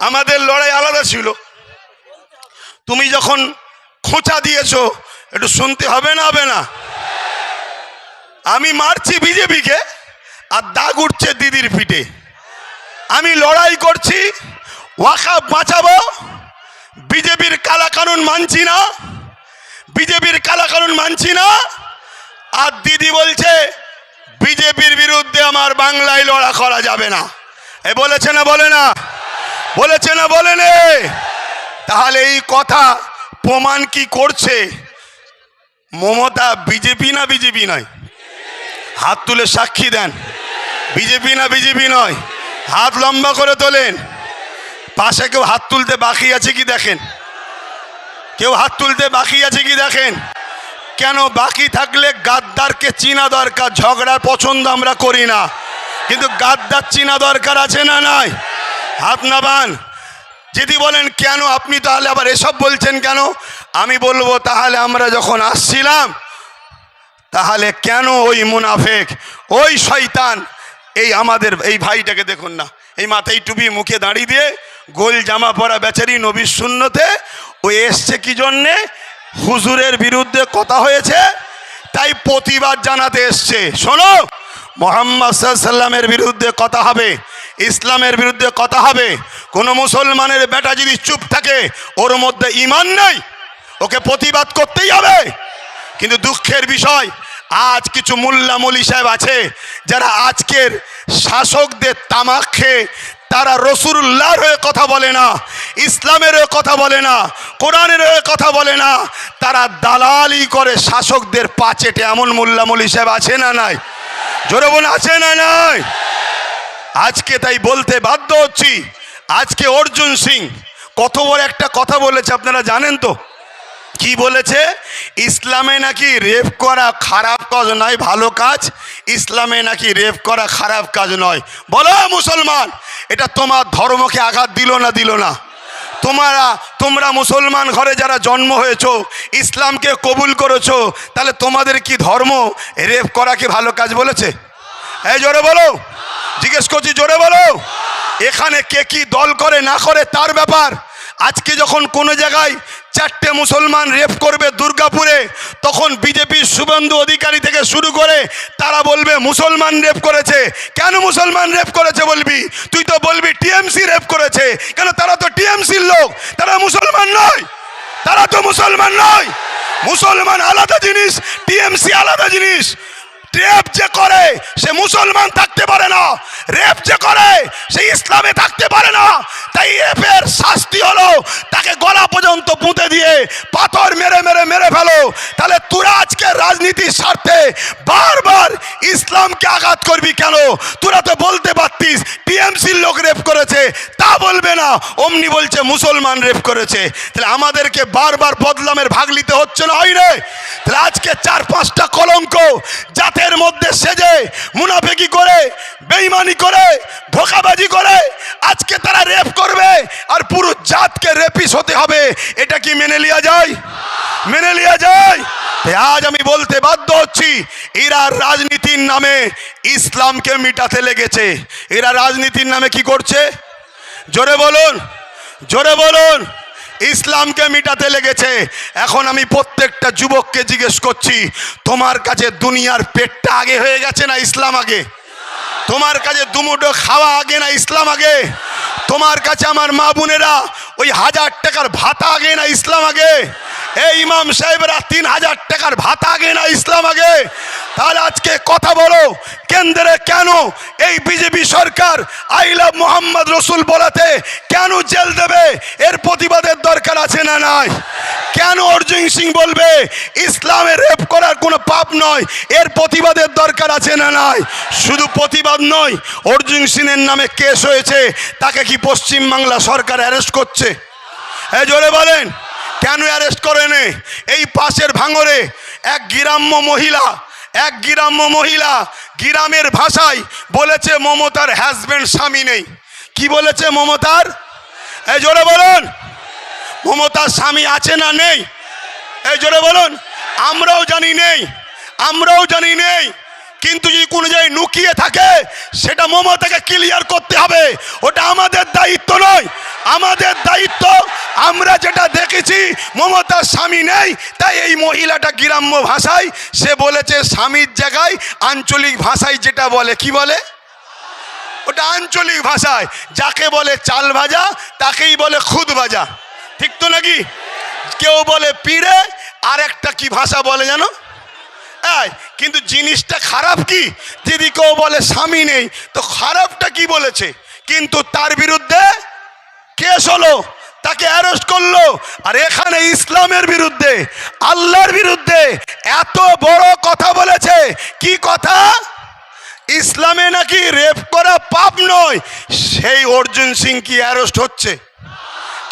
আমাদের লড়াই আলাদা ছিল। তুমি যখন খোঁচা দিয়েছ, একটু শুনতে হবে না হবে না। আমি মারছি বিজেপিকে আর দাগ উঠছে দিদির পিঠে। আমি লড়াই করছি ওয়াকাব বাঁচাবো। বিজেপির কালা কানুন মানছি না। বিজেপির কালা কানুন মানছি না। আর দিদি বলছে, বিজেপির বিরুদ্ধে আমার বাংলায় লড়া করা যাবে না। এ বলেছে না, বলে না। বলেছে না বলে নে? তাহলে এই কথা প্রমাণ কি করছে? মমতা বিজেপি না বিজেপি নয়? হাত তুলে সাক্ষী দেন। বিজেপি না বিজেপি নয়? হাত লম্বা করে তোলেন। পাশে কেউ হাত তুলতে বাকি আছে কি দেখেন? কেউ হাত তুলতে বাকি আছে কি দেখেন? কেন বাকি থাকলে গাদ্দারকে চিনা দরকার? ঝগড়ার পছন্দ আমরা করি না। কিন্তু গাদ্দার চিনা দরকার আছে না নাই? হাত নাবান। যদি বলেন, কেন আপনি তাহলে আবার এসব বলছেন কেন? আমি বলব, তাহলে আমরা যখন আসছিলাম, তাহলে কেন ওই মুনাফেক, ওই শয়তান, এই আমাদের, এই ভাইটাকে দেখুন না, এই মাথায় টুপি, মুখে দাঁড়িয়ে দিয়ে গোল জামা পরা বেচারি নবীর শূন্যতে ও এসছে কি জন্যে? হুজুরের বিরুদ্ধে কথা হয়েছে, তাই প্রতিবাদ জানাতে এসছে। শোনো, মোহাম্মদ সাল্লামের বিরুদ্ধে কথা হবে। ইসলামের বিরুদ্ধে কথা হবে। কোনো মুসলমানের বেটা যদি চুপ থাকে, ওর মধ্যে ইমান নেই। ওকে প্রতিবাদ করতেই হবে। কিন্তু দুঃখের বিষয়, আজ কিছু মোল্লা মলি সাহেব আছে, যারা আজকের শাসকদের তামাক খেয়ে তারা রসুল্লাহর হয়ে কথা বলে না, ইসলামের হয়ে কথা বলে না, কোরআনের হয়ে কথা বলে না, তারা দালালি করে শাসকদের পাচেটে এমন মোল্লা মলি সাহেব আছে না নাই? জোরে বলে আছে না নাই? আজকে তাই বলতে বাধ্য হচ্ছি। আজকে অর্জুন সিং, কত বড় একটা কথা বলেছে আপনারা জানেন তো? কি বলেছে? ইসলামে নাকি রেপ করা খারাপ কাজ নয়, ভালো কাজ। ইসলামে নাকি রেপ করা খারাপ কাজ নয়। বলো মুসলমান, এটা তোমার ধর্মকে আঘাত দিল না দিল না? তোমরা তোমরা মুসলমান ঘরে যারা জন্ম হয়েছো, ইসলামকে কবুল করেছ, তাহলে তোমাদের কি ধর্ম রেপ করা কি ভালো কাজ বলেছে? এই জোরে বলো। জিজ্ঞেস করছি, জোরে বলো। এখানে কে কি দল করে, না করে, তার ব্যাপার। আজকে যখন কোনো জায়গায় চারটে মুসলমান রেপ করবে দুর্গাপুরে, তখন বিজেপির শুভেন্দু অধিকারী থেকে শুরু করে তারা বলবে, মুসলমান রেপ করেছে। কেন মুসলমান রেপ করেছে বলবি? তুই তো বলবি, টিএমসি রেপ করেছে। কেন তারা তো টিএমসির লোক? তারা মুসলমান নয়। তারা তো মুসলমান নয়। মুসলমান আলাদা জিনিস, টিএমসি আলাদা জিনিস। রেপ যে করে, সে মুসলমান থাকতে পারে না। রেপ যে করে, সে ইসলামে থাকতে পারে না। তাই রেপের শাস্তি হলো, তাকে গলা পর্যন্ত পুঁতে দিয়ে পাথর মেরে মেরে মেরে ফেলো। তাহলে তোরা আজকে রাজনীতির স্বার্থে বারবার ইসলামকে আঘাত করবি কেন? তোরা তো বলতে পারতিস, টিএমসির লোক রেপ করেছে, তা বলবে না। অমনি বলছে মুসলমান রেপ করেছে। তাহলে আমাদেরকে বারবার বদলামের ভাগ নিতে হচ্ছে না, হয় রে তাহলে আজকে চার পাঁচটা কলঙ্ক জাতের মধ্যে সেজে, মুনাফেকি করে বেইমানি করে, ধোকাবাজি করে, আজকে তারা রেপ করবে, আর পুরো জাতকে রেপিস হতে হবে। এটা কি মেনে লিয়া যায়? মেনে লিয়া যায় আজ আমি বলতে বাধ্য হচ্ছি, এরা রাজনীতির নামে ইসলামকে মিটাতে লেগেছে। এরা রাজনীতির নামে কি করছে? জোরে বলুন জোরে বলুন, ইসলামকে মিটাতে লেগেছে। এখন আমি প্রত্যেকটা যুবককে জিজ্ঞেস করছি, তোমার কাছে দুনিয়ার পেটটা আগে হয়ে গেছে না ইসলাম আগে? তোমার কাছে দুমুটো খাওয়া আগে না ইসলাম আগে? তোমার কাছে আমার মা বোনেরা ওই হাজার টাকার ভাতা আগে না ইসলাম আগে? এই ইমাম সাহেবরা তিন হাজার টাকার ভাতা আগে না ইসলাম আগে? তাহলে আজকে কথা বলো, কেন্দ্রে কেন এই বিজেপি সরকার আই লাভ মোহাম্মদ রসুল বলাতে কেন জেল দেবে? এর প্রতিবাদের দরকার আছে না নাই? কেন অর্জুন সিং বলবে, ইসলামে রেপ করার কোনো পাপ নয়? এর প্রতিবাদের দরকার আছে না নাই? শুধু প্রতিবাদ নয়, অর্জুন সিংয়ের নামে কেস হয়েছে, তাকে কি পশ্চিমবাংলা সরকার অ্যারেস্ট করছে? হ্যাঁ জোরে বলেন। কেন অ্যারেস্ট করেনি? এই পাশের ভাঙরে এক গ্রাম্য মহিলা, এক গ্রাম্য মহিলা গ্রামের ভাষায় বলেছে মমতার হাজব্যান্ড স্বামী নেই। কি বলেছে মমতার? এই জোরে বলুন। মমতার স্বামী আছে না নেই? এই জোরে বলুন। আমরাও জানি নেই। আমরাও জানি নেই। কিন্তু যদি কোনো জায়গায় লুকিয়ে থাকে, সেটা মমতাকে ক্লিয়ার করতে হবে। ওটা আমাদের দায়িত্ব নয়। আমাদের দায়িত্ব আমরা যেটা দেখেছি, মমতার স্বামী নেই, তাই এই মহিলাটা গ্রাম্য ভাষায়, সে বলেছে স্বামীর জায়গায় আঞ্চলিক ভাষায় যেটা বলে, কি বলে? ওটা আঞ্চলিক ভাষায়, যাকে বলে চাল ভাজা, তাকেই বলে খুদ ভাজা। ঠিক তো নাকি? কেউ বলে পিড়ে আর একটা কি ভাষা বলে জানো? কিন্তু জিনিসটা খারাপ কি? যদি কেউ বলে স্বামী নেই, তো খারাপটা কি বলেছে? কিন্তু তার বিরুদ্ধে কেস হলো। তাকে অ্যারেস্ট করল। আর এখানে ইসলামের বিরুদ্ধে, আল্লাহর বিরুদ্ধে এত বড় কথা বলেছে। কি কথা? ইসলামে নাকি রেপ করা পাপ নয়, সেই অর্জুন সিং কি অ্যারেস্ট হচ্ছে?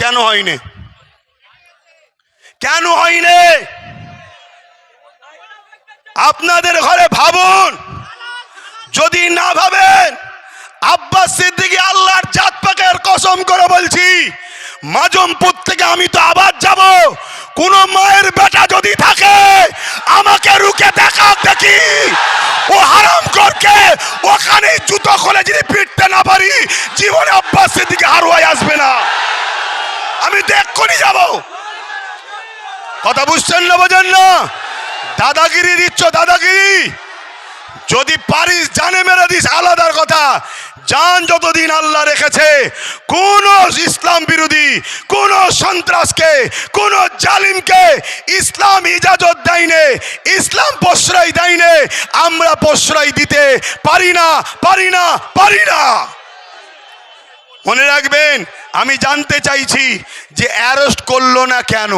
কেন হয়নি? কেন হয়নি? আপনাদের ঘরে ভাবুন। যদি না ভাবেন, আব্বাস সিদ্দিকী আল্লাহর জাত পাকের কসম করে বলছি মাজমপুর থেকে আমি তো আবার যাব। কোন মায়ের বেটা যদি থাকে, আমাকে রুকে দেখা দেখি। ও হারাম করকে ওখানে জুতো খুলে যদি পিটতে না পারি, জীবনে আব্বাস সিদ্দিকী হারুয়াই আসবে না। আমি এক্ষুনি যাব। কথা বুঝছেন না বোঝেন না? দাদাগিরি দিচ্ছ, দাদাগিরি। যদি পারিস, জানে মেরে দিস, আলাদার কথা। জান যতদিন আল্লাহ রেখেছে, কোন ইসলাম বিরোধী, কোন সন্ত্রাসকে, কোন জালিমকে ইসলাম ইজাজত দেয়নি, ইসলাম প্রশ্রয় দেয়নি, আমরা প্রশ্রয় দিতে পারি না পারি না পারি না। মনে রাখবেন, আমি জানতে চাইছি যে অ্যারেস্ট করল না কেন?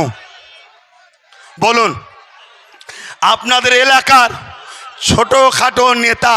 বলুন, আপনাদের এলাকার ছোটোখাটো নেতা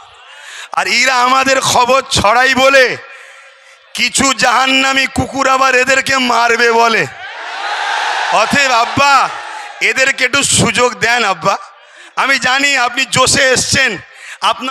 আর এরা আমাদের খবর ছড়াই বলে, কিছু জাহান্নামি কুকুর আবার এদেরকে মারবে বলে। অতএব আব্বা, এদেরকে একটু সুযোগ দেন আব্বা। আমি জানি আপনি জোশে এসছেন। আপনার